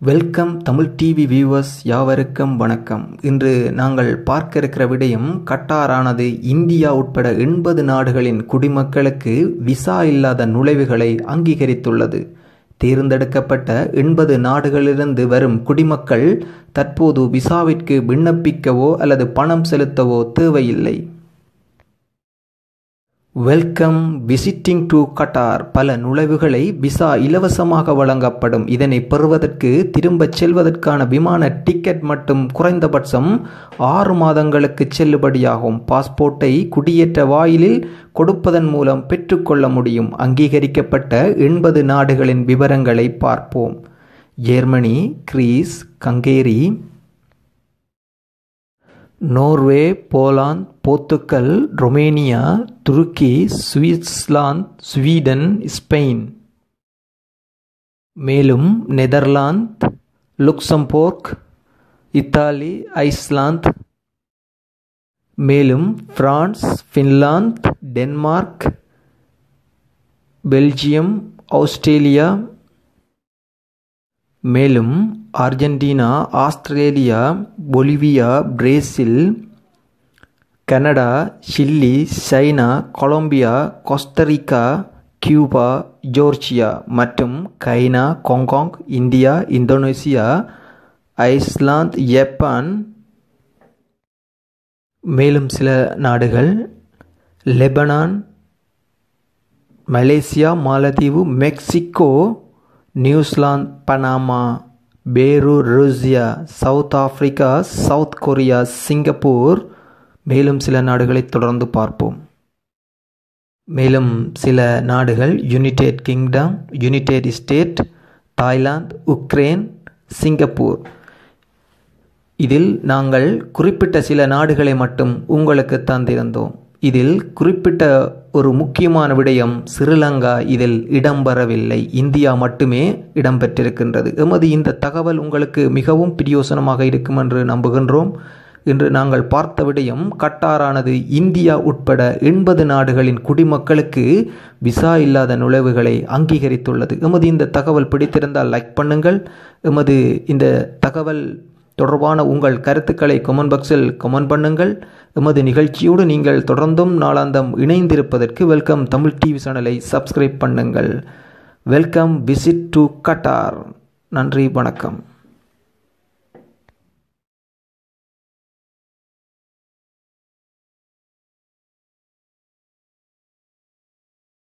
Welcome Tamil TV viewers யாவருக்கும் வணக்கம். இன்று நாங்கள் பார்க்க இருக்கிற விடயம் கட்டாரானது இந்தியா உட்பட எண்பது நாடுகளின் குடிமக்களுக்கு விசா இல்லாத நுழைவுகளை அங்கீகரித்துள்ளது. தேர்ந்தெடுக்கப்பட்ட எண்பது நாடுகளிலிருந்து வரும் குடிமக்கள் தற்போது விசாவிற்கு விண்ணப்பிக்கவோ அல்லது பணம் செலுத்தவோ தேவையில்லை. வெல்கம் விசிட்டிங் டு கட்டார் பல நுழைவுகளை விசா இலவசமாக வழங்கப்படும். இதனை பெறுவதற்கு திரும்பச் செல்வதற்கான விமான டிக்கெட் மட்டும் குறைந்தபட்சம் ஆறு மாதங்களுக்கு செல்லுபடியாகும். பாஸ்போர்ட்டை குடியேற்ற வாயிலில் கொடுப்பதன் மூலம் பெற்றுக்கொள்ள முடியும். அங்கீகரிக்கப்பட்ட எண்பது நாடுகளின் விவரங்களை பார்ப்போம். Germany Greece Hungary Norway Poland Portugal Romania துருக்கி சுவிட்சர்லாந்து ஸ்வீடன் ஸ்பெயின். மேலும் நெதர்லாந்து லுக்சம்போர்க் இத்தாலி ஐஸ்லாந்து. மேலும் France Finland Denmark Belgium Australia மேலும் Argentina Australia Bolivia Brazil Canada Chile China Colombia Costa Rica Cuba Georgia மற்றும் கைனா Hong Kong India Indonesia Iceland Japan. மேலும் சில நாடுகள் Lebanon Malaysia மாலத்தீவு Mexico New Zealand Panama Peru Russia South Africa South Korea Singapore மேலும் சில நாடுகளை தொடர்ந்து பார்ப்போம். மேலும் சில நாடுகள் United Kingdom United State Thailand Ukraine Singapore. இதில் நாங்கள் குறிப்பிட்ட சில நாடுகளை மட்டும் உங்களுக்கு தந்திருந்தோம். இதில் குறிப்பிட்ட ஒரு முக்கியமான விடயம் ஸ்ரீலங்கா இதில் இடம்பெறவில்லை. இந்தியா மட்டுமே இடம்பெற்றிருக்கின்றது. எமது இந்த தகவல் உங்களுக்கு மிகவும் பிரியோசனமாக இருக்கும் என்று நம்புகின்றோம். இன்று நாங்கள் பார்த்த விடயம் கட்டாரானது இந்தியா உட்பட எண்பது நாடுகளின் குடிமக்களுக்கு விசா இல்லாத நுழைவுகளை அங்கீகரித்துள்ளது. எமது இந்த தகவல் பிடித்திருந்தால் லைக் பண்ணுங்கள். எமது இந்த தகவல் தொடர்பான உங்கள் கருத்துக்களை கமெண்ட் பாக்ஸில் கமெண்ட் பண்ணுங்கள். எமது நிகழ்ச்சியோடு நீங்கள் தொடர்ந்தும் நாளாந்தம் இணைந்திருப்பதற்கு வெல்கம் தமிழ் டிவி சேனலை சப்ஸ்கிரைப் பண்ணுங்கள். வெல்கம் விசிட் டு கட்டார் நன்றி வணக்கம்.